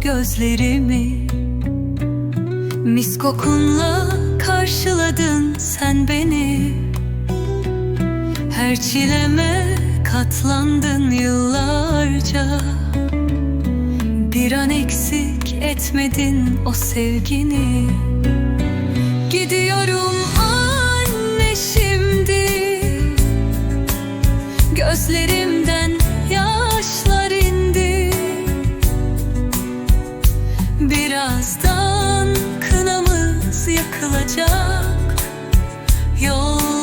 gözlerimi. Mis kokunla karşıladın sen beni. Her çileme katlandın yıllarca. Bir an eksik etmedin o sevgini Birazdan kınamız yakılacak. Yollarımız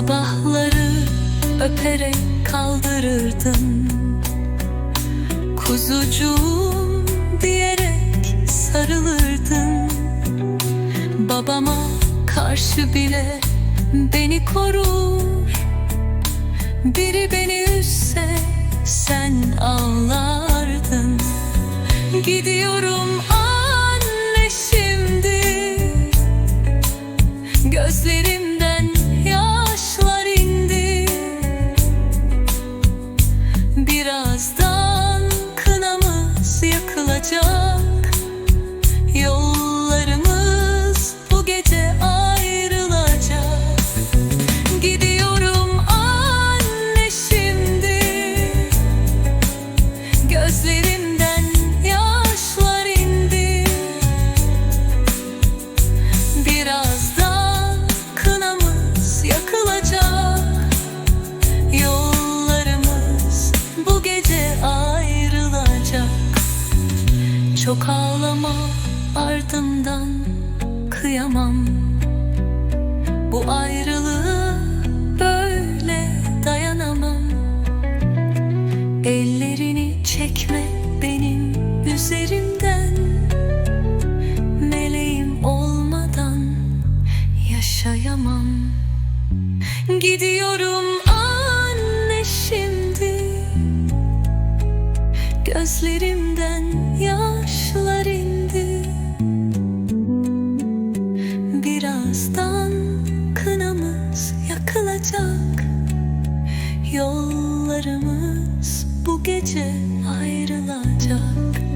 Sabahları öperek kaldırırdın Kuzucuğum diyerek sarılırdın Babama karşı bile beni korur. Biri beni üzse sen ağlardın. Gidiyorum anne şimdi. Gözlerimden yakılacak Çok ağlama ardımdan kıyamam. Bu ayrılığı yakılacak Yollarımız bu gece ayrılacak